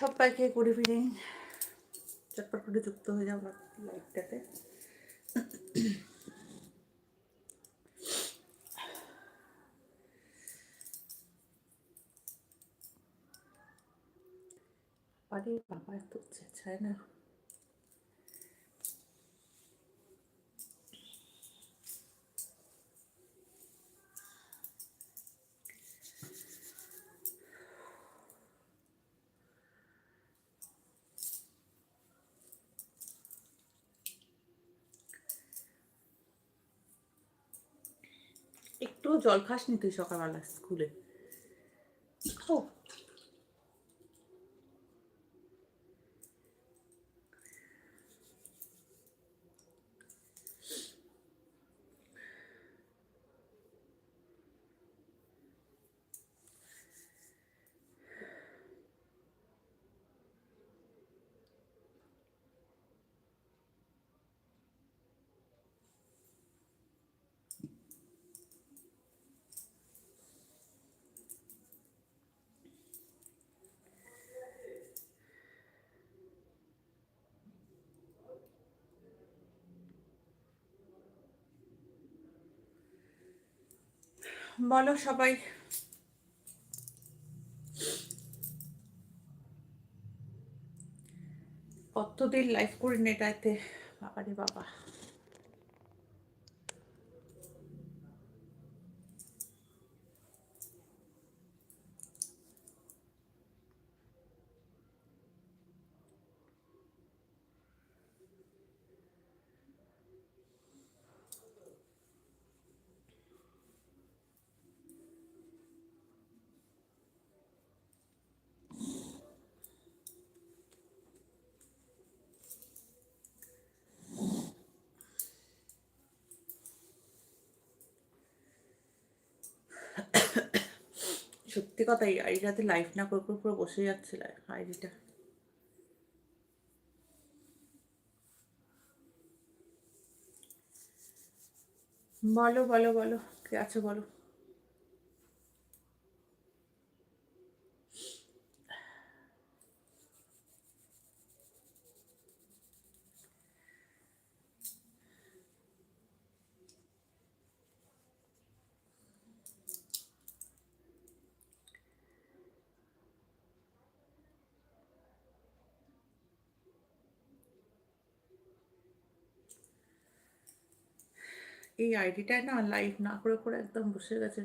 সবাইকে good evening চটপট করে যুক্ত হয়ে যাও লাইভটাতে আরে বাবা এত চেঁচায় না একটু জল খাস নি সকালবেলা স্কুলে ও বলো সবাই। কতদিন লাইভ করি না বাবা রে বাবা। সত্যি কথা, এই আইডিটাতে লাইফ না করে করে পুরো বসে যাচ্ছে আইডিটা। বলো বলো বলো, কে আছে বলো? এই আইডিটায় না লাইভ না করে করে একদম বসে গেছে।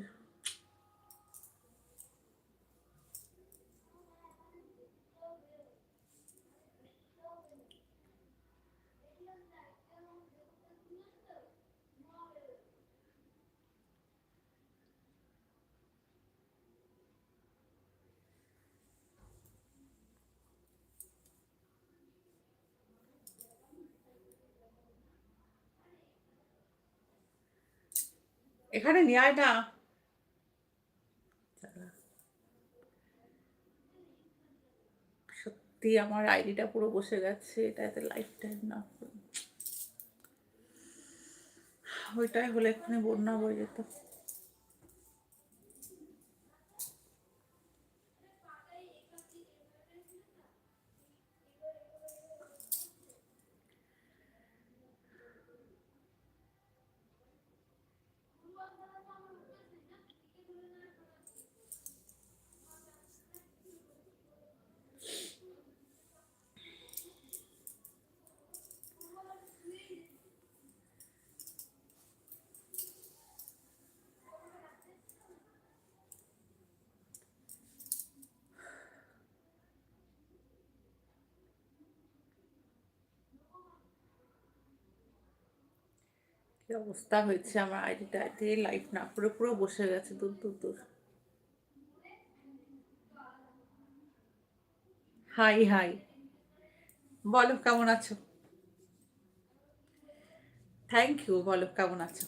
এখানে নিয়ে না। সত্যি আমার আইডিটা পুরো বসে গেছে এটা এত লাইফ টাইম না ওইটাই হলে এখানে বন্যা হয়ে যেত। কি অবস্থা হয়েছে আমার আইডিটাতে লাইফ না, পুরো পুরো বসে গেছে, দূর দূর দূর। হাই হাই বলো, কেমন আছো? থ্যাংক ইউ বলো, কেমন আছো?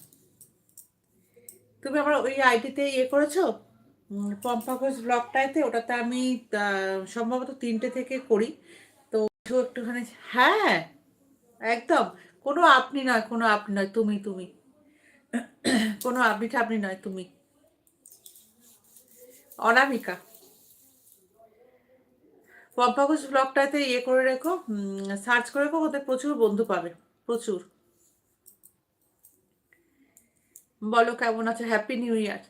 তুমি আমার ওই আইডিতে ইয়ে করেছ? পম্পা ঘোষ ব্লগটাতে ওটাতে আমি সম্ভবত তিনটে থেকে করি। তো একটুখানি হ্যাঁ একদম। কোনো আপনি নয়, কোনো আপনি নয়, তুমি তুমি। কোনো আপনি ঠাপনি নয়, তুমি। অনামিকা। পম্পাকুশ ব্লগটাতে ইয়ে করে রেখো সার্চ করে রেখো, ওদের প্রচুর বন্ধু পাবে, প্রচুর। বলো, কেমন আছো? হ্যাপি নিউ ইয়ার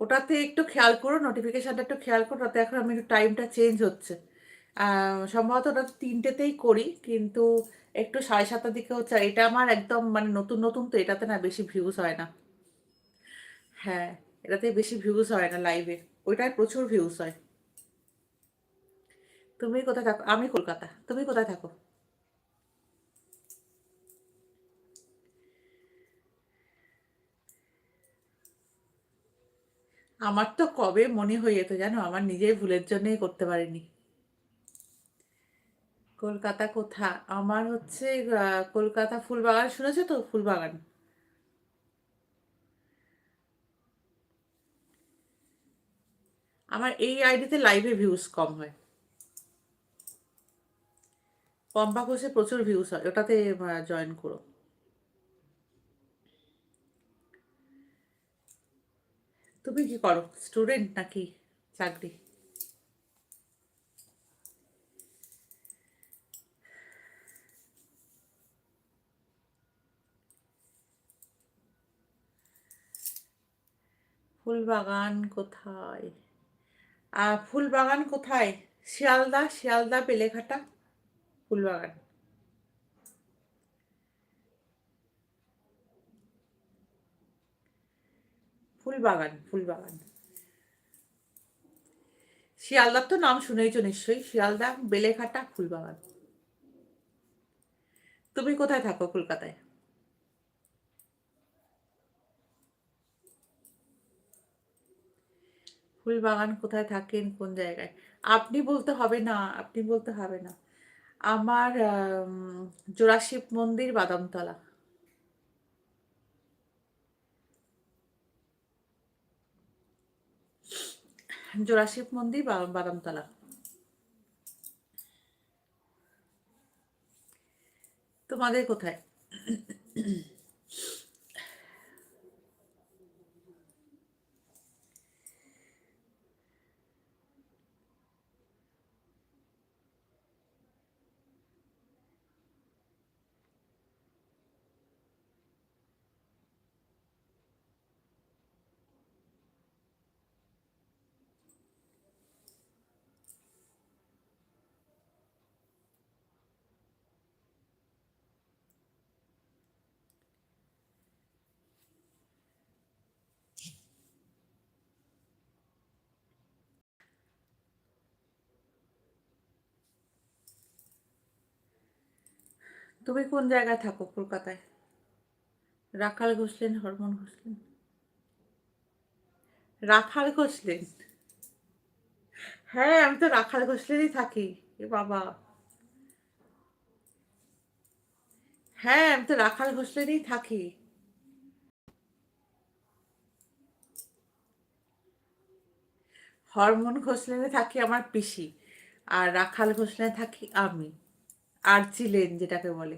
ওটাতে একটু খেয়াল করো নোটিফিকেশানটা একটু খেয়াল করো, তাতে এখন আমি একটু টাইমটা চেঞ্জ হচ্ছে। সম্ভবত ওটা তিনটেতেই করি, কিন্তু একটু সাড়ে সাতটার দিকে হচ্ছে, এটা আমার একদম মানে নতুন নতুন তো এটাতে না বেশি ভিউজ হয় না। হ্যাঁ এটাতে বেশি ভিউজ হয় না লাইভে ওইটায় প্রচুর ভিউজ হয়। তুমি কোথায় থাকো? আমি কলকাতা, তুমি কোথায় থাকো? আমার তো কবে মনে হয়ে যেত জানো? আমার নিজের ভুলের জন্যই করতে পারিনি। কলকাতা কোথা? আমার হচ্ছে কলকাতা ফুলবাগান। শুনেছো তো ফুলবাগান? আমার এই আইডিতে লাইভে ভিউজ কম হয়। পম্পা ঘোষে প্রচুর ভিউজ হয়। ওটাতে জয়েন করো। তুমি কি করো? স্টুডেন্ট নাকি? চাকরি? ফুলবাগান কোথায়? আর ফুলবাগান কোথায়? শিয়ালদা শিয়ালদা, বেলেঘাটা, ফুলবাগান। ফুলবাগান ফুলবাগান। শিয়ালদার তো নাম শুনেইছো নিশ্চয়ই, শিয়ালদা, বেলেঘাটা, ফুলবাগান। তুমি কোথায় থাকো কলকাতায়? ফুলবাগান কোথায় থাকেন, কোন জায়গায়? আপনি বলতে হবে না, আপনি বলতে হবে না। আমার জোড়াশিব মন্দির বাদামতলা। জোড়াশিব মন্দির বাদামতলা। তোমাদের কোথায়? তুমি কোন জায়গায় থাকো কলকাতায়? রাখাল ঘষলেন হরমোন ঘষলেন। রাখাল ঘষলেন? হ্যাঁ আমি তো রাখাল ঘষলেনই থাকি, এ বাবা। হ্যাঁ আমি তো রাখাল ঘষলেনই থাকি। হরমোন ঘষলেনে থাকি আমার পিসি, আর রাখাল ঘষলেনে থাকি আমি। আর্চি লেন যেটাকে বলে।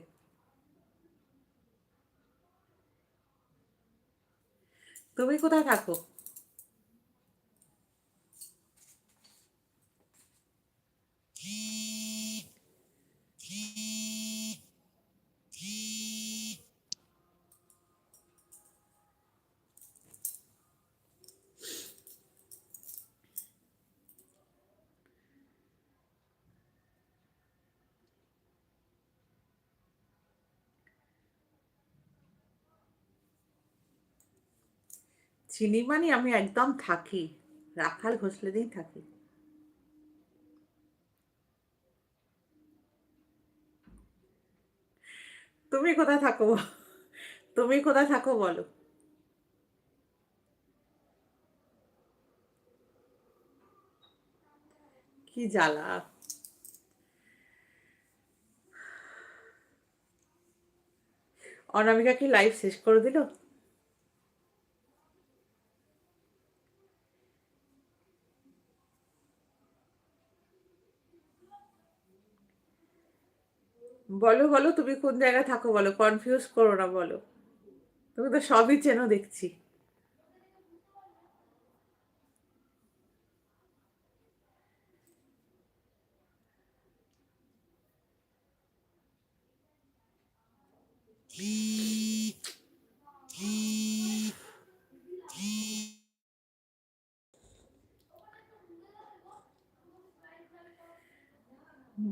তুমি কোথায় থাকো? চিনি মানি আমি একদম থাকি। রাখাল ঘোষলে দিন থাকি। তুমি কোথায় থাকো তুমি কোথায় থাকো বলো। কি জ্বালা। অনামিকা কি লাইভ শেষ করে দিল? বলো বলো, তুমি কোন জায়গায় থাকো বলো কনফিউজ করো না বলো। তুমি তো সবই চেনো দেখছি।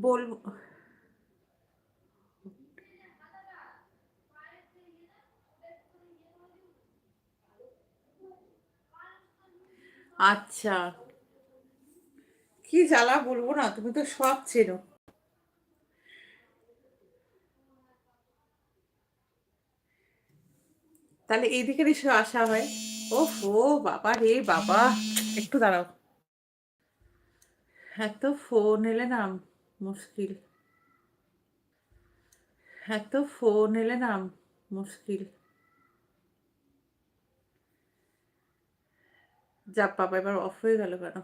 বলব আচ্ছা। কি জ্বালা বলব না, তুমি তো সব চেনো। তাহলে এইদিকে নিশ্চয় আসা হয়। ও বাবা রে, বাবা। একটু দাঁড়াও। এত ফোন এলে না মুশকিল। এত ফোন এলে না মুশকিল। যা বাবা এবার অফ হয়ে গেল কেন?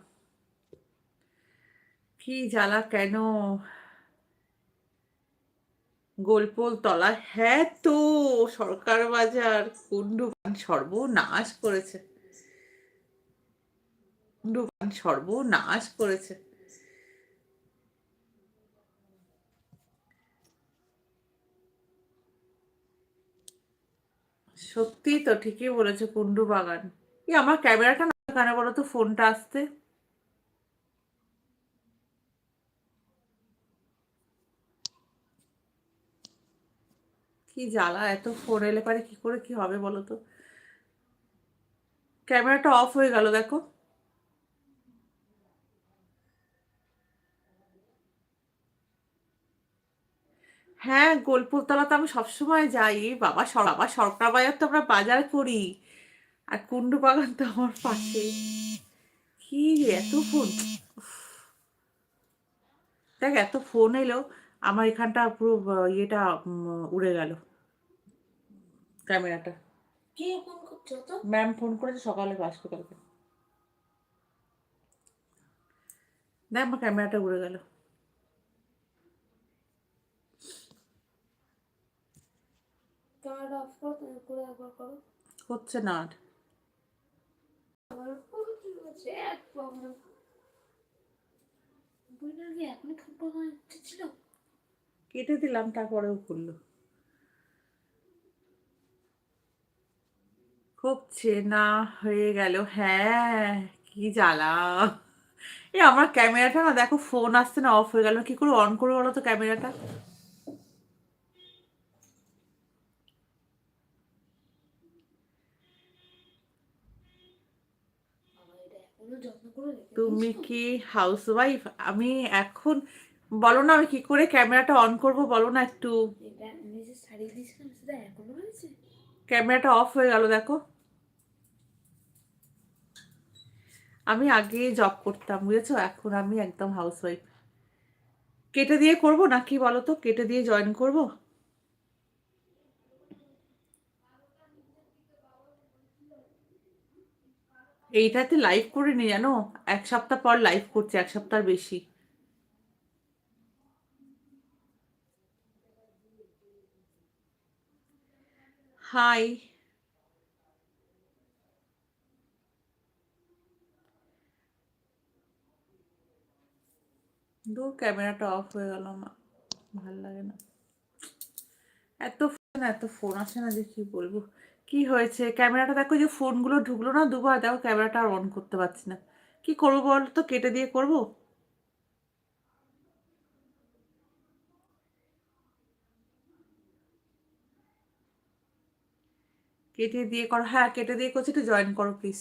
কি জ্বালা কেন? গোলপোল তলা হ্যাঁ তো, সরকার বাজার কুন্ডু পান সর্বনাশ করেছে। কুন্ডু পান সর্বনাশ করেছে। সত্যি তো ঠিকই বলেছে কুন্ডু বাগান। এই আমার ক্যামেরাটা কেন বলো তো? ফোনটা আসতে কি জ্বালা, এত ফোন এলে পারে কি করে, কি হবে বলো তো? ক্যামেরাটা অফ হয়ে গেল, দেখো। হ্যাঁ গোলপুরতলা তো আমি সবসময় যাই। বাবা বাবা, সরকার বাজার তো আমরা বাজার করি। আর কুন্ডু বাগান তো আমার পাশে। কি এত ফোন দেখ এত ফোন এলো আমার এখানটা পুরো ইয়েটা উড়ে গেল। ক্যামেরাটা। ম্যাম ফোন করেছে সকালে আসবে কালকে দেখ আমার ক্যামেরাটা উড়ে গেল। হচ্ছে না আর। হচ্ছে এক প্রবলেম কি এখনই ছিল। কেটে দিলাম, তারপরেও করল খুব চেনা হয়ে গেল। হ্যাঁ কি জ্বালা এই আমার ক্যামেরাটা না, দেখো ফোন আসছে না অফ হয়ে গেল। কি করে অন করব বলো তো ক্যামেরাটা বাবা এটা এখনও যত্ন করে রেখে তুমি? কি হাউসওয়াইফ আমি এখন বলো না আমি কি করে ক্যামেরাটা অন করব বলো না একটু। ক্যামেরাটা অফ হয়ে গেল দেখো। আমি আগে জব করতাম বুঝেছ? এখন আমি একদম হাউসওয়াইফ কেটে দিয়ে করব নাকি বলো তো? কেটে দিয়ে জয়েন করব? এইটাতে লাইভ করে নি জানো? এক সপ্তাহ পর লাইভ করছে, এক সপ্তাহ বেশি। হাই দূর ক্যামেরাটা অফ হয়ে গেল আমার। ভালো লাগে না। এত ফোন এত ফোন আসে না যে কি বলব? কি হয়েছে? ক্যামেরাটা দেখো যে ফোনগুলো ঢুকলো না, দুবার দেখো ক্যামেরাটা আর অন করতে পারছি না। কি করব বল তো কেটে দিয়ে করব? কেটে দিয়ে করো হ্যাঁ কেটে দিয়ে করছি, একটু জয়েন করো প্লিজ